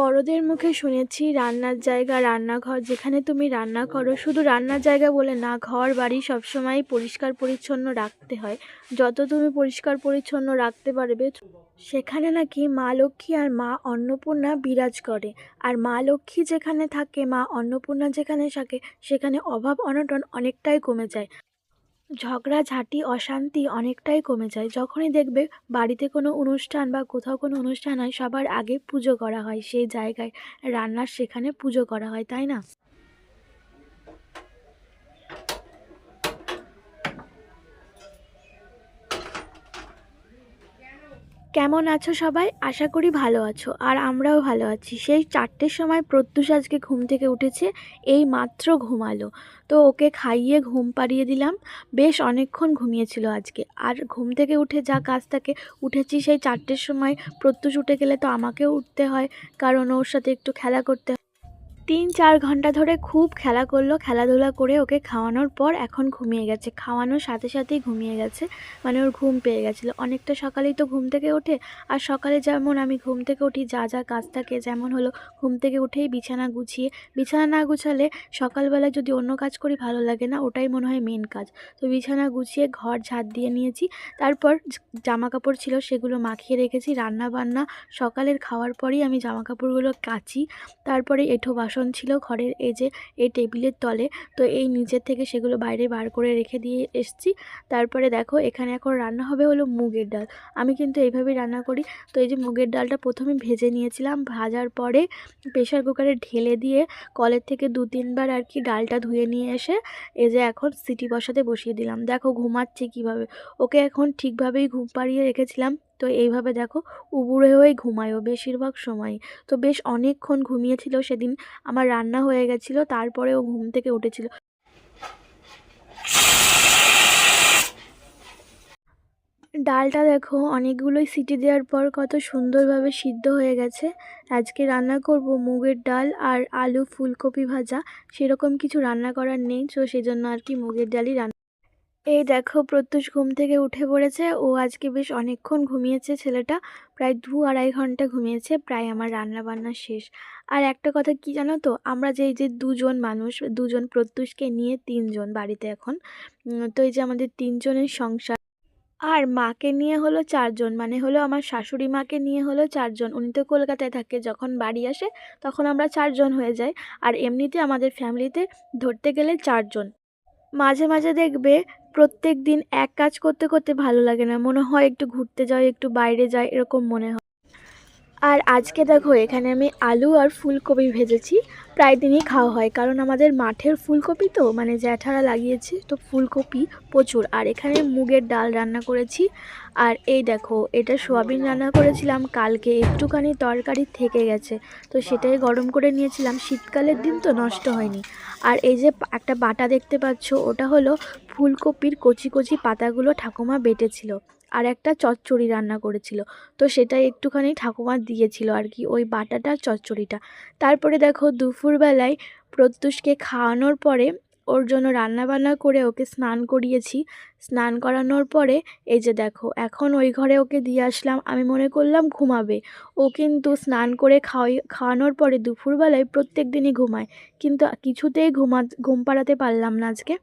বড়দের মুখে শুনেছি, রান্নার জায়গা, রান্নাঘর, যেখানে তুমি রান্না করো। শুধু রান্নার জায়গা বলে না ঘর বাড়ি সবসময় পরিষ্কার পরিচ্ছন্ন রাখতে হয়। যত তুমি পরিষ্কার পরিচ্ছন্ন রাখতে পারবে, সেখানে নাকি মা লক্ষ্মী আর মা অন্নপূর্ণা বিরাজ করে। আর মা লক্ষ্মী যেখানে থাকে, মা অন্নপূর্ণা যেখানে থাকে, সেখানে অভাব অনটন অনেকটাই কমে যায়। ঝগড়াঝাঁটি অশান্তি অনেকটাই কমে যায়। যখনই দেখবে বাড়িতে কোনো অনুষ্ঠান বা কোথাও কোনো অনুষ্ঠান হয়, সবার আগে পুজো করা হয়। সেই জায়গায় রান্নার সেখানে পুজো করা হয়, তাই না? কেমন আছো সবাই? আশা করি ভালো আছো, আর আমরাও ভালো আছি। সেই চারটের সময় প্রত্যুষ আজকে ঘুম থেকে উঠেছে, এই মাত্র ঘুমালো। তো ওকে খাইয়ে ঘুম পাড়িয়ে দিলাম। বেশ অনেকক্ষণ ঘুমিয়েছিল আজকে। আর ঘুম থেকে উঠে যা কাজ থাকে, উঠেছি সেই চারটের সময় প্রত্যুষ উঠে গেলে তো আমাকেও উঠতে হয়, কারণ ওর সাথে একটু খেলা করতে হয়। তিন চার ঘণ্টা ধরে খুব খেলা করল। খেলাধুলা করে ওকে খাওয়ানোর পর এখন ঘুমিয়ে গেছে। খাওয়ানোর সাথে সাথেই ঘুমিয়ে গেছে। মানে ওর ঘুম পেয়ে গেছিল। অনেকটা সকালেই তো ঘুম থেকে ওঠে। আর সকালে যেমন আমি ঘুম থেকে উঠি, যা যা কাজ থাকে যেমন হলো ঘুম থেকে উঠেই বিছানা গুছিয়ে, বিছানা না গুছালে সকালবেলা যদি অন্য কাজ করি ভালো লাগে না, ওটাই মনে হয় মেন কাজ। তো বিছানা গুছিয়ে ঘর ঝাড় দিয়ে নিয়েছি। তারপর জামা কাপড় ছিল সেগুলো মাখিয়ে রেখেছি। রান্না বান্না সকালের খাওয়ার পরেই আমি জামা কাপড়গুলো কাচি। তারপরে এঁঠো বাসন ছিল ঘরের, এই যে এই টেবিলের তলে। তো এই নিচের থেকে সেগুলো বাইরে বার করে রেখে দিয়ে এসছি। তারপরে দেখো, এখানে এখন রান্না হবে হলো মুগের ডাল। আমি কিন্তু এইভাবেই রান্না করি। তো এই যে মুগের ডালটা প্রথমে ভেজে নিয়েছিলাম। ভাজার পরে প্রেশার কুকারে ঢেলে দিয়ে কলের থেকে দু, তিনবার আর কি ডালটা ধুয়ে নিয়ে এসে এই যে এখন সিটি বসাতে বসিয়ে দিলাম। দেখো ঘুমাচ্ছে কীভাবে। ওকে এখন ঠিকভাবেই ঘুম পাড়িয়ে রেখেছিলাম। তো এইভাবে দেখো উবুড়ে হয়ে ঘুমায়ও বেশিরভাগ সময়। তো বেশ অনেকক্ষণ ঘুমিয়েছিল সেদিন, আমার রান্না হয়ে গেছিল তারপরে ও ঘুম থেকে উঠেছিল। ডালটা দেখো অনেকগুলোই সিটি দেওয়ার পর কত সুন্দরভাবে সিদ্ধ হয়ে গেছে। আজকে রান্না করব মুগের ডাল আর আলু ফুলকপি ভাজা, সেরকম কিছু রান্না করার নেই, তো সেজন্য আর কি মুগের ডালই রান্না এই দেখো প্রত্যুষ ঘুম থেকে উঠে পড়েছে। ও আজকে বেশ অনেকক্ষণ ঘুমিয়েছে ছেলেটা। প্রায় দু আড়াই ঘণ্টা ঘুমিয়েছে, প্রায় আমার রান্না বান্না শেষ। আর একটা কথা কি জানো তো, আমরা যে, এই যে দুজন মানুষ, দুজন প্রত্যুষকে নিয়ে তিনজন বাড়িতে এখন তো এই যে আমাদের তিনজনের সংসার। আর মাকে নিয়ে হলো চারজন মানে হলো আমার শাশুড়ি মাকে নিয়ে হলো চারজন। উনি তো কলকাতায় থাকে, যখন বাড়ি আসে তখন আমরা চারজন হয়ে যাই। আর এমনিতে আমাদের ফ্যামিলিতে ধরতে গেলে চারজন। মাঝে মাঝে দেখবে প্রত্যেক দিন এক কাজ করতে করতে ভালো লাগে না। মনে হয় একটু ঘুরতে যাই, একটু বাইরে যাই, এরকম মনে হয়। আর আজকে দেখো, এখানে আমি আলু আর ফুলকপি ভেজেছি। প্রায় দিনই খাওয়া হয়, কারণ আমাদের মাঠের ফুলকপি তো মানে জ্যাঠারা লাগিয়েছে, তো ফুলকপি প্রচুর। আর এখানে মুগের ডাল রান্না করেছি। আর এই দেখো, এটা সোয়াবিন রান্না করেছিলাম, কালকে একটুখানি তরকারি থেকে গেছে। তো সেটাই গরম করে নিয়েছিলাম, শীতকালের দিন তো নষ্ট হয়নি। আর এই যে একটা বাটা দেখতে পাচ্ছ, ওটা হলো ফুলকপির কচি কচি পাতাগুলো ঠাকুমা বেটেছিল। আর একটা চচ্চড়ি রান্না করেছিল। তো সেটা একটুখানি ঠাকুমা দিয়েছিল আর কি ওই বাটাটা, চচ্চড়িটা। তারপরে দেখো দুপুরবেলায় প্রত্যুষকে খাওয়ানোর পরে ওর জন্য রান্না বান্না করে ওকে স্নান করিয়েছি। স্নান করানোর পরে এই যে দেখো, এখন ওই ঘরে ওকে দিয়ে আসলাম, আমি মনে করলাম ঘুমাবে। ও কিন্তু স্নান করে খাওয়াই, খাওয়ানোর পরে দুপুরবেলায় প্রত্যেক দিনই ঘুমায়। কিন্তু কিছুতেই ঘুমা, ঘুম পাড়াতে পারলাম না আজকে।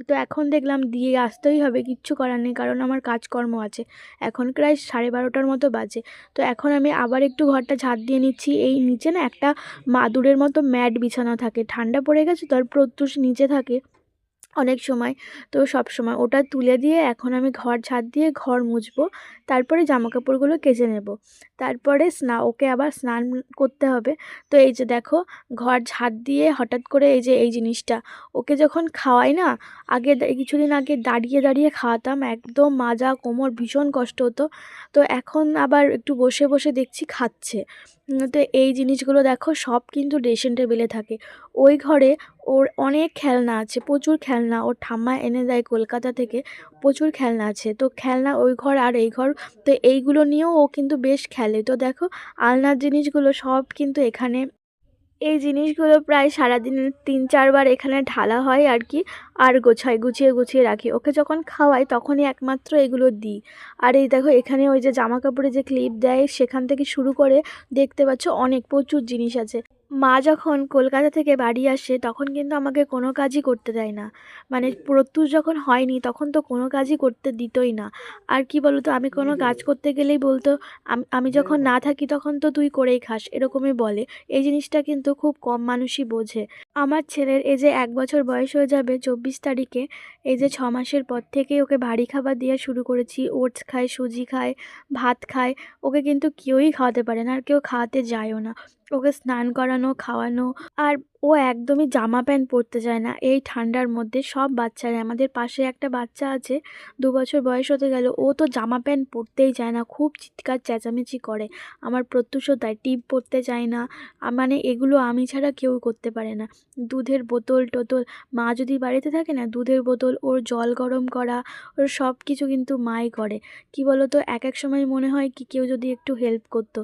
তো এখন দেখলাম দিয়ে আসতেই হবে, কিচ্ছু করার নেই, কারণ আমার কাজকর্ম আছে। এখন প্রায় সাড়ে বারোটার মতো বাজে। তো এখন আমি আবার একটু ঘরটা ঝাঁট দিয়ে নিচ্ছি। এই নিচে না একটা মাদুরের মতো ম্যাট বিছানো থাকে। ঠান্ডা পড়ে গেছে তো আর প্রত্যুষ নিচে থাকে। অনেক সময়। তো সব সময় ওটা তুলে দিয়ে এখন আমি ঘর ঝাড় দিয়ে ঘর মুছবো, তারপরে জামা কাপড়গুলো কেচে নেব। তারপরে স্না, ওকে আবার স্নান করতে হবে। তো এই যে দেখো, ঘর ঝাড় দিয়ে হঠাৎ করে এই যে, এই জিনিসটা, ওকে যখন খাওয়াই না, আগে কিছুদিন আগে দাঁড়িয়ে দাঁড়িয়ে খাওয়াতাম, একদম মাজা, কোমর ভীষণ কষ্ট হতো। তো এখন আবার একটু বসে বসে দেখছি খাচ্ছে। তো এই জিনিসগুলো দেখো, সব কিন্তু ড্রেসিং টেবিলে থাকে। ওই ঘরে ওর অনেক খেলনা আছে, প্রচুর খেলনা। ওর ঠাম্মা এনে দেয় কলকাতা থেকে, প্রচুর খেলনা আছে। তো খেলনা ওই ঘর আর এই ঘর, তো এইগুলো নিয়েও ও কিন্তু বেশ খেলে। তো দেখো, আলনার জিনিসগুলো সব কিন্তু এখানে, এই জিনিসগুলো প্রায় সারাদিন তিন চারবার এখানে ঢালা হয় আর কি, আর গোছায়, গুছিয়ে গুছিয়ে রাখি। ওকে যখন খাওয়াই তখনই একমাত্র এগুলো দিই। আর এই দেখো, এখানে ওই যে জামা কাপড়ে যে ক্লিপ দেয়, সেখান থেকে শুরু করে দেখতে পাচ্ছ অনেক, প্রচুর জিনিস আছে। মা যখন কলকাতা থেকে বাড়ি আসে, তখন কিন্তু আমাকে কোনো কাজই করতে দেয় না। মানে প্রত্যুষ যখন হয়নি, তখন তো কোনো কাজই করতে দিতই না। আর কি বলতো, আমি কোনো কাজ করতে গেলেই বলতো, আমি যখন না থাকি তখন তো তুই করেই খাস, এরকমই বলে। এই জিনিসটা কিন্তু খুব কম মানুষই বোঝে। আমার ছেলের এই যে এক বছর বয়স হয়ে যাবে চব্বিশ তারিখে, এই যে ছ মাসের পর থেকেই ওকে ভারী খাবার দেওয়া শুরু করেছি। ওটস খায়, সুজি খায়, ভাত খায়, ওকে কিন্তু কেউই খাওয়াতে পারে না, আর কেউ খাওয়াতে যায়ও না। ওকে স্নান করানো খাওয়ানো আর ও একদমই জামা প্যান্ট পরতে চায় না। এই ঠান্ডার মধ্যে সব বাচ্চারা আমাদের পাশে একটা বাচ্চা আছে, দু বছর বয়স হতে গেল, ও তো জামা প্যান্ট পরতেই চায় না, খুব চিৎকার চেঁচামেচি করে। আমার প্রত্যুষও তাই টিপ পরতে চায় না মানে এগুলো আমি ছাড়া কেউ করতে পারে না। দুধের বোতল টোতল, মা যদি বাড়িতে থাকে না, দুধের বোতল, ওর জল গরম করা, ওর সব কিছু কিন্তু মাই করে। কি বলো তো এক এক সময় মনে হয় কি কেউ যদি একটু হেল্প করতো।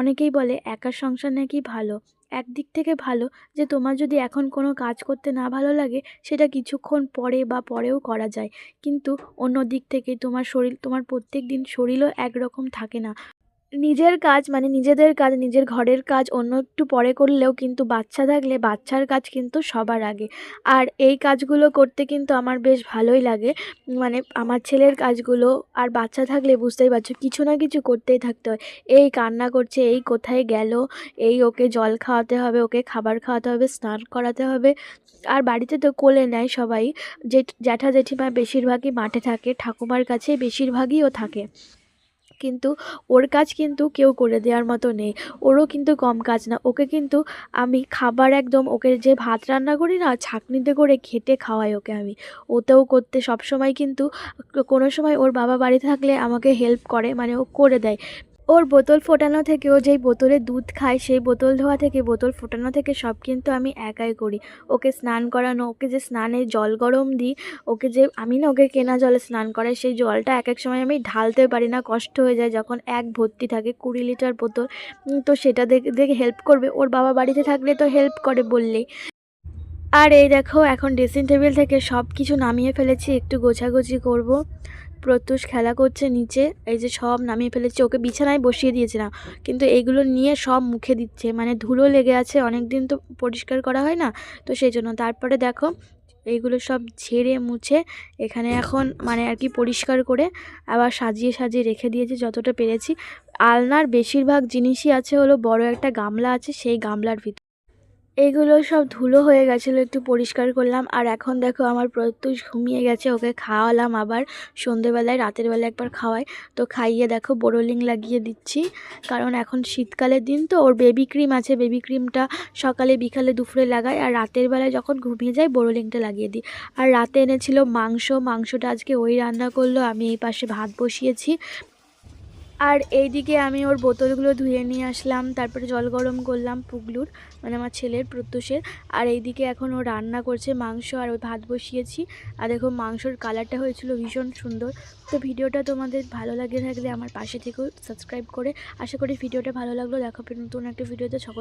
অনেকেই বলে একা সংসার নাকি ভালো। একদিক থেকে ভালো যে তোমার যদি এখন কোনো কাজ করতে না ভালো লাগে, সেটা কিছুক্ষণ পরে বা পরেও করা যায়। কিন্তু অন্য দিক থেকে তোমার শরীর, তোমার প্রত্যেক দিন শরীরও একরকম থাকে না। নিজের কাজ মানে নিজেদের কাজ, নিজের ঘরের কাজ অন্য একটু পরে করলেও কিন্তু বাচ্চা থাকলে বাচ্চার কাজ কিন্তু সবার আগে। আর এই কাজগুলো করতে কিন্তু আমার বেশ ভালোই লাগে। মানে আমার ছেলের কাজগুলো আর বাচ্চা থাকলে বুঝতেই পারছ, কিছু না কিছু করতেই থাকতে হয়। এই কান্না করছে, এই কোথায় গেল, এই ওকে জল খাওয়াতে হবে, ওকে খাবার খাওয়াতে হবে, স্নান করাতে হবে। আর বাড়িতে তো কোলে নেয় সবাই। জেঠ, জ্যাঠা জেঠিমা বেশিরভাগই মাঠে থাকে, ঠাকুমার কাছে বেশিরভাগই ও থাকে। কিন্তু ওর কাজ কিন্তু কেউ করে দেওয়ার মতো নেই। ওরও কিন্তু কম কাজ না। ওকে কিন্তু আমি খাবার একদম ওকে যে ভাত রান্না করি না, ছাঁকনিতে করে খেটে খাওয়াই ওকে আমি। ওতেও করতে সব সময় কিন্তু কোনো সময় ওর বাবা বাড়ি থাকলে আমাকে হেল্প করে মানে ও করে দেয়। ওর বোতল ফোটানো থেকে, ও যেই বোতলে দুধ খায়, সেই বোতল ধোয়া থেকে, বোতল ফোটানো থেকে সব কিন্তু আমি একাই করি। ওকে স্নান করানো, ওকে যে স্নানে জল গরম দিই, ওকে যে, আমি না ওকে কেনা জলে স্নান করাই, সেই জলটা এক এক সময় আমি ঢালতে পারি না, কষ্ট হয়ে যায় যখন এক ভর্তি থাকে, কুড়ি লিটার বোতল তো সেটা দেখে দেখে হেল্প করবে। ওর বাবা বাড়িতে থাকলে তো হেল্প করে বললেই। আর এই দেখো, এখন ড্রেসিং টেবিল থেকে সব কিছু নামিয়ে ফেলেছি, একটু গোছাগুছি করব। প্রত্যুষ খেলা করছে নিচে, এই যে সব নামিয়ে ফেলেছি, ওকে বিছানায় বসিয়ে দিয়েছিলাম। কিন্তু এইগুলো নিয়ে সব মুখে দিচ্ছে মানে ধুলো লেগে আছে অনেক দিন তো পরিষ্কার করা হয় না, তো সেই জন্য। তারপরে দেখো, এইগুলো সব ঝেড়ে মুছে এখানে এখন মানে আর কি পরিষ্কার করে আবার সাজিয়ে সাজিয়ে রেখে দিয়েছি যতটা পেরেছি। আলনার বেশিরভাগ জিনিসই আছে হলো বড় একটা গামলা আছে, সেই গামলার ভিতর এইগুলো সব ধুলো হয়ে গেছিল, একটু পরিষ্কার করলাম। আর এখন দেখো আমার প্রত্যুষ ঘুমিয়ে গেছে, ওকে খাওয়ালাম আবার সন্ধেবেলায়, রাতের বেলা একবার খাওয়াই তো খাইয়ে দেখো, বোরোলিং লাগিয়ে দিচ্ছি। কারণ এখন শীতকালের দিন তো, ওর বেবি ক্রিম আছে বেবি ক্রিমটা সকালে, বিকালে, দুপুরে লাগাই। আর রাতের বেলায় যখন ঘুমিয়ে যায় বোরোলিংটা লাগিয়ে দিই। আর রাতে এনেছিল মাংস, মাংসটা আজকে ওই রান্না করল, আমি এই পাশে ভাত বসিয়েছি। আর এইদিকে আমি ওর বোতলগুলো ধুয়ে নিয়ে আসলাম, তারপরে জল গরম করলাম পুগলুর মানে আমার ছেলের প্রত্যুষের। আর এইদিকে এখন ও রান্না করছে মাংস, আর ওই ভাত বসিয়েছি। আর দেখো মাংসর কালারটা হয়েছিল ভীষণ সুন্দর। তো ভিডিওটা তোমাদের ভালো লাগে থাকলে আমার পাশে থেকেও সাবস্ক্রাইব করে। আশা করি ভিডিওটা ভালো লাগল। দেখো নতুন একটা ভিডিওতে। সকল